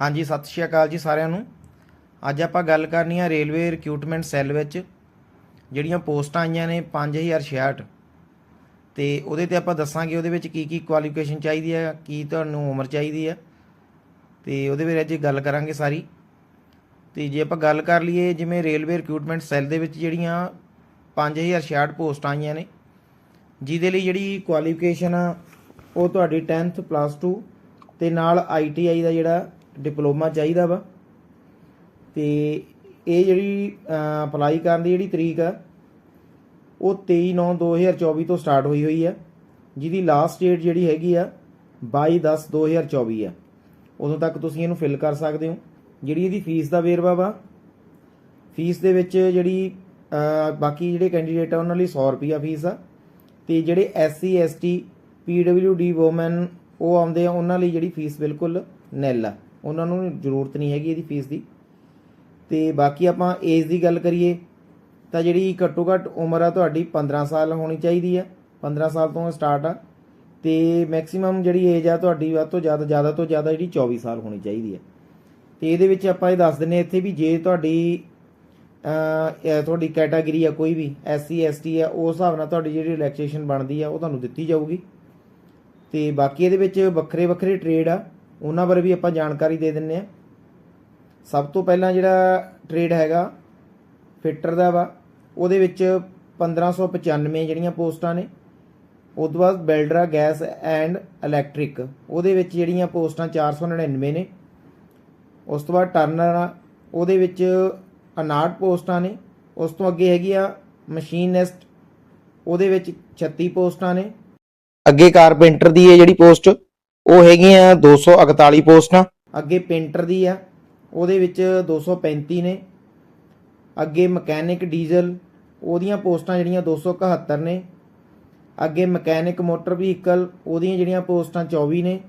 ਹਾਂਜੀ, ਸਤਿ ਸ਼੍ਰੀ ਅਕਾਲ ਜੀ ਸਾਰਿਆਂ ਨੂੰ। ਅੱਜ ਆਪਾਂ ਗੱਲ ਕਰਨੀ ਆ ਰੇਲਵੇ ਰਿਕਰੂਟਮੈਂਟ ਸੈੱਲ ਵਿੱਚ, ਜਿਹੜੀਆਂ ਪੋਸਟਾਂ ਆਈਆਂ ਨੇ 5066 ਤੇ ਉਹਦੇ ਤੇ ਆਪਾਂ ਦੱਸਾਂਗੇ ਉਹਦੇ ਵਿੱਚ ਕੀ ਕੀ ਕੁਆਲੀਫਿਕੇਸ਼ਨ ਚਾਹੀਦੀ ਹੈ ਕੀ ਤੁਹਾਨੂੰ ਉਮਰ ਚਾਹੀਦੀ ਹੈ ਤੇ ਉਹਦੇ ਬਾਰੇ ਅੱਜ ਗੱਲ ਕਰਾਂਗੇ ਸਾਰੀ। ਤੇ ਜੇ ਆਪਾਂ ਗੱਲ ਕਰ ਲਈਏ ਜਿਵੇਂ ਰੇਲਵੇ ਰਿਕਰੂਟਮੈਂਟ ਸੈੱਲ ਦੇ ਵਿੱਚ ਜਿਹੜੀਆਂ 5066 ਪੋਸਟਾਂ ਆਈਆਂ ਨੇ, ਜਿਹਦੇ ਲਈ ਜਿਹੜੀ ਕੁਆਲੀਫਿਕੇਸ਼ਨ ਆ, ਉਹ ਤੁਹਾਡੀ 10th ਪਲੱਸ 2 ਤੇ ਨਾਲ ITI ਦਾ ਜਿਹੜਾ ਡਿਪਲੋਮਾ ਚਾਹੀਦਾ ਵਾ। ਤੇ ਇਹ ਜਿਹੜੀ ਅਪਲਾਈ ਕਰਨ ਦੀ ਜਿਹੜੀ ਤਰੀਕ ਆ, ਉਹ 23/9/2024 ਤੋਂ ਸਟਾਰਟ ਹੋਈ ਹੋਈ ਆ। ਜਿਹਦੀ ਲਾਸਟ ਡੇਟ ਜਿਹੜੀ ਹੈਗੀ ਆ 22/10/2024 ਆ। ਉਦੋਂ ਤੱਕ ਤੁਸੀਂ ਇਹਨੂੰ ਫਿਲ ਕਰ ਸਕਦੇ ਹੋ। ਜਿਹੜੀ ਇਹਦੀ ਫੀਸ ਦਾ ਵੇਰਵਾ ਵਾ ਫੀਸ ਦੇ ਵਿੱਚ ਜਿਹੜੀ ਬਾਕੀ ਜਿਹੜੇ ਕੈਂਡੀਡੇਟ ਆ, ਉਹਨਾਂ ਲਈ 100 ਰੁਪਿਆ ਫੀਸ ਆ। ਤੇ ਜਿਹੜੇ ਐਸਸੀ ਐਸਟੀ ਪੀਡਬਲਯੂਡੀ ਵੂਮਨ ਉਹ ਆਉਂਦੇ ਆ, ਉਹਨਾਂ ਲਈ ਜਿਹੜੀ ਫੀਸ ਬਿਲਕੁਲ ਨੈਲ ਆ। ਉਹਨਾਂ ਨੂੰ ਜ਼ਰੂਰਤ ਨਹੀਂ ਹੈਗੀ ਇਹਦੀ ਫੀਸ ਦੀ। ਤੇ ਬਾਕੀ ਆਪਾਂ ਏਜ ਦੀ ਗੱਲ ਕਰੀਏ, ਤਾਂ ਜਿਹੜੀ ਘੱਟੋ ਘੱਟ ਉਮਰ ਆ ਤੁਹਾਡੀ 15 ਸਾਲ ਹੋਣੀ ਚਾਹੀਦੀ ਆ। 15 ਸਾਲ ਤੋਂ ਸਟਾਰਟ ਆ। ਤੇ ਮੈਕਸਿਮਮ ਜਿਹੜੀ ਏਜ ਆ ਤੁਹਾਡੀ ਵੱਧ ਤੋਂ ਜ਼ਿਆਦਾ ਜ਼ਿਆਦਾ ਤੋਂ ਜ਼ਿਆਦਾ ਜਿਹੜੀ 24 ਸਾਲ ਹੋਣੀ ਚਾਹੀਦੀ ਆ। ਤੇ ਇਹਦੇ ਵਿੱਚ ਆਪਾਂ ਇਹ ਦੱਸ ਦਿੰਨੇ ਇੱਥੇ ਵੀ ਜੇ ਤੁਹਾਡੀ ਤੁਹਾਡੀ ਕੈਟਾਗਰੀ ਆ ਕੋਈ ਵੀ ਐਸਸੀ ਐਸਟੀ ਆ ਉਸ ਹਿਸਾਬ ਨਾਲ ਤੁਹਾਡੀ ਜਿਹੜੀ ਰਿਲੈਕਸੇਸ਼ਨ ਬਣਦੀ ਆ, ਉਹ ਤੁਹਾਨੂੰ ਦਿੱਤੀ ਜਾਊਗੀ। ਤੇ ਬਾਕੀ ਇਹਦੇ ਵਿੱਚ ਵੱਖਰੇ ਵੱਖਰੇ ਟ੍ਰੇਡ ਆ। ਉਹਨਾਂ ਬਾਰੇ ਵੀ ਆਪਾਂ ਜਾਣਕਾਰੀ ਦੇ ਦਿੰਨੇ ਆ ਸਭ ਤੋਂ ਪਹਿਲਾਂ ਜਿਹੜਾ ਟ੍ਰੇਡ ਹੈਗਾ, ਫਿਟਰ ਦਾ ਵਾ, ਉਹਦੇ ਵਿੱਚ 1595 ਜਿਹੜੀਆਂ ਪੋਸਟਾਂ ਨੇ। ਉਸ ਤੋਂ ਬਾਅਦ ਬਿਲਡਰਾ ਗੈਸ ਐਂਡ ਇਲੈਕਟ੍ਰਿਕ, ਉਹਦੇ ਵਿੱਚ ਜਿਹੜੀਆਂ ਪੋਸਟਾਂ 499 ਨੇ। ਉਸ ਤੋਂ ਬਾਅਦ ਟਰਨਰ ਆ, ਉਹਦੇ ਵਿੱਚ 59 ਪੋਸਟਾਂ ਨੇ। ਉਸ ਤੋਂ ਅੱਗੇ ਹੈਗੀ ਆ ਮਸ਼ੀਨਿਸਟ, ਉਹਦੇ ਵਿੱਚ 36 ਪੋਸਟਾਂ ਨੇ। ਅੱਗੇ ਕਾਰਪੈਂਟਰ ਦੀ ਹੈ ਜਿਹੜੀ ਪੋਸਟ ਉਹ ਹੈਗੀਆਂ 241 ਪੋਸਟਾਂ। ਅੱਗੇ ਪੇਂਟਰ ਦੀ ਆ, ਉਹਦੇ ਵਿੱਚ 235 ਨੇ। ਅੱਗੇ ਮਕੈਨਿਕ ਡੀਜ਼ਲ, ਉਹਦੀਆਂ ਪੋਸਟਾਂ ਜਿਹੜੀਆਂ 271 ਨੇ। ਅੱਗੇ ਮਕੈਨਿਕ ਮੋਟਰ ਵਹੀਕਲ, ਉਹਦੀਆਂ ਜਿਹੜੀਆਂ ਪੋਸਟਾਂ 24 ਨੇ।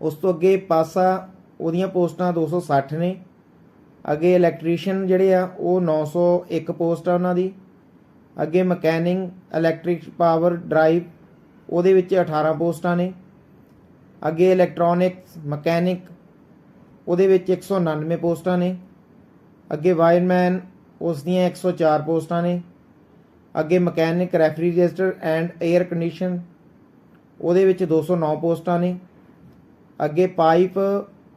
ਉਸ ਤੋਂ ਅੱਗੇ ਪਾਸਾ, ਉਹਦੀਆਂ ਪੋਸਟਾਂ 260 ਨੇ। ਅੱਗੇ ਇਲੈਕਟ੍ਰੀਸ਼ੀਅਨ ਜਿਹੜੇ ਆ, ਉਹ 901 ਪੋਸਟ ਆ ਉਹਨਾਂ ਦੀ। ਅੱਗੇ ਮਕੈਨਿੰਗ ਇਲੈਕਟ੍ਰਿਕ ਪਾਵਰ ਡਰਾਈਵ, ਉਹਦੇ ਵਿੱਚ 18 ਪੋਸਟਾਂ ਨੇ। ਅੱਗੇ ਇਲੈਕਟ੍ਰੋਨਿਕਸ ਮਕੈਨਿਕ ਉਹਦੇ ਵਿੱਚ 199 ਪੋਸਟਾਂ ਨੇ। ਅੱਗੇ ਵਾਇਰਮੈਨ ਉਸ ਦੀਆਂ 104 ਪੋਸਟਾਂ ਨੇ। ਅੱਗੇ mechanic refrigerator and air condition ਉਹਦੇ ਵਿੱਚ 209 ਪੋਸਟਾਂ ਨੇ। ਅੱਗੇ ਪਾਈਪ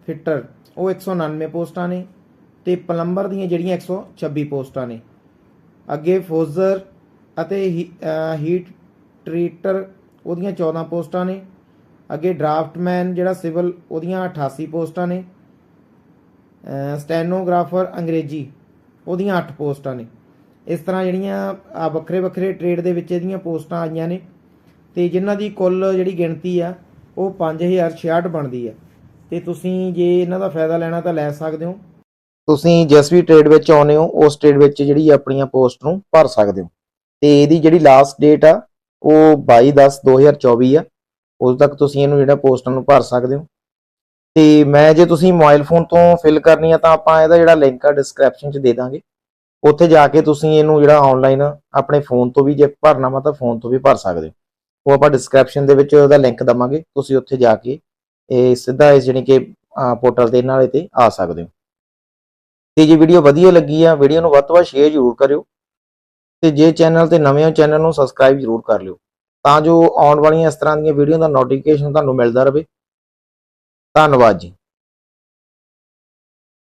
ਫਿੱਟਰ ਉਹ 199 ਪੋਸਟਾਂ ਨੇ ਤੇ ਪਲੰਬਰ ਦੀਆਂ ਜਿਹੜੀਆਂ 126 ਪੋਸਟਾਂ ਨੇ। ਅੱਗੇ ਫੋਜ਼ਰ ਅਤੇ ਹੀਟ ਟ੍ਰੀਟਰ ਉਹਦੀਆਂ 14 ਪੋਸਟਾਂ ਨੇ। ਅੱਗੇ ਡਰਾਫਟਮੈਨ ਜਿਹੜਾ ਸਿਵਲ ਉਹਦੀਆਂ 88 ਪੋਸਟਾਂ ਨੇ ਸਟੈਨੋਗ੍ਰਾਫਰ ਅੰਗਰੇਜ਼ੀ ਉਹਦੀਆਂ 8 ਪੋਸਟਾਂ ਨੇ। ਇਸ ਤਰ੍ਹਾਂ ਜਿਹੜੀਆਂ ਆ ਵੱਖਰੇ ਵੱਖਰੇ ਟ੍ਰੇਡ ਦੇ ਵਿੱਚ ਇਹਦੀਆਂ ਪੋਸਟਾਂ ਆਈਆਂ ਨੇ ਤੇ ਜਿਨ੍ਹਾਂ ਦੀ ਕੁੱਲ ਜਿਹੜੀ ਗਿਣਤੀ ਆ ਉਹ 5066 ਬਣਦੀ ਆ। ਤੇ ਤੁਸੀਂ ਜੇ ਇਹਨਾਂ ਦਾ ਫਾਇਦਾ ਲੈਣਾ ਤਾਂ ਲੈ ਸਕਦੇ ਹੋ। ਤੁਸੀਂ ਜਿਸ ਵੀ ਟ੍ਰੇਡ ਵਿੱਚ ਆਉਨੇ ਹੋ, ਉਸ ਟ੍ਰੇਡ ਵਿੱਚ ਜਿਹੜੀ ਆਪਣੀਆਂ ਪੋਸਟ ਨੂੰ ਭਰ ਸਕਦੇ ਹੋ। ਤੇ ਇਹਦੀ ਜਿਹੜੀ ਲਾਸਟ ਡੇਟ ਆ, ਉਹ 22/10/2024 ਆ। ਉਦੋਂ ਤੱਕ ਤੁਸੀਂ ਇਹਨੂੰ ਜਿਹੜਾ ਪੋਸਟਾਂ ਨੂੰ ਭਰ ਸਕਦੇ ਹੋ। ਤੇ ਮੈਂ ਜੇ ਤੁਸੀਂ ਮੋਬਾਈਲ ਫੋਨ ਤੋਂ ਫਿਲ ਕਰਨੀ ਆ ਤਾਂ ਆਪਾਂ ਇਹਦਾ ਜਿਹੜਾ ਲਿੰਕ ਆ ਡਿਸਕ੍ਰਿਪਸ਼ਨ 'ਚ ਦੇ ਦਾਂਗੇ। ਉੱਥੇ ਜਾ ਕੇ ਤੁਸੀਂ ਇਹਨੂੰ ਜਿਹੜਾ ਆਨਲਾਈਨ ਆਪਣੇ ਫੋਨ ਤੋਂ ਵੀ ਜੇ ਭਰਨਾ ਵਾ ਤਾਂ ਫੋਨ ਤੋਂ ਵੀ ਭਰ ਸਕਦੇ ਹੋ। ਉਹ ਆਪਾਂ ਡਿਸਕ੍ਰਿਪਸ਼ਨ ਦੇ ਵਿੱਚ ਉਹਦਾ ਲਿੰਕ ਦਵਾਂਗੇ। ਤੁਸੀਂ ਉੱਥੇ ਜਾ ਕੇ ਇਹ ਸਿੱਧਾ ਇਸ ਜਾਣੀ ਕਿ ਪੋਰਟਲ ਦੇ ਨਾਲੇ ਤੇ ਆ ਸਕਦੇ ਹੋ। ਤੇ ਜੇ ਵੀਡੀਓ ਵਧੀਆ ਲੱਗੀ ਆ ਵੀਡੀਓ ਨੂੰ ਵੱਧ ਤੋਂ ਵੱਧ ਸ਼ੇਅਰ ਜ਼ਰੂਰ ਕਰਿਓ। ਤੇ ਜੇ ਚੈਨਲ ਤੇ ਨਵੇਂ ਹੋ ਚੈਨਲ ਨੂੰ ਸਬਸਕ੍ਰਾਈਬ ਜ਼ਰੂਰ ਕਰ ਲਿਓ। ਤਾਂ ਜੋ ਆਉਣ ਵਾਲੀਆਂ ਇਸ ਤਰ੍ਹਾਂ ਦੀਆਂ ਵੀਡੀਓ ਦਾ ਨੋਟੀਫਿਕੇਸ਼ਨ ਤੁਹਾਨੂੰ ਮਿਲਦਾ ਰਹੇ। ਧੰਨਵਾਦ ਜੀ।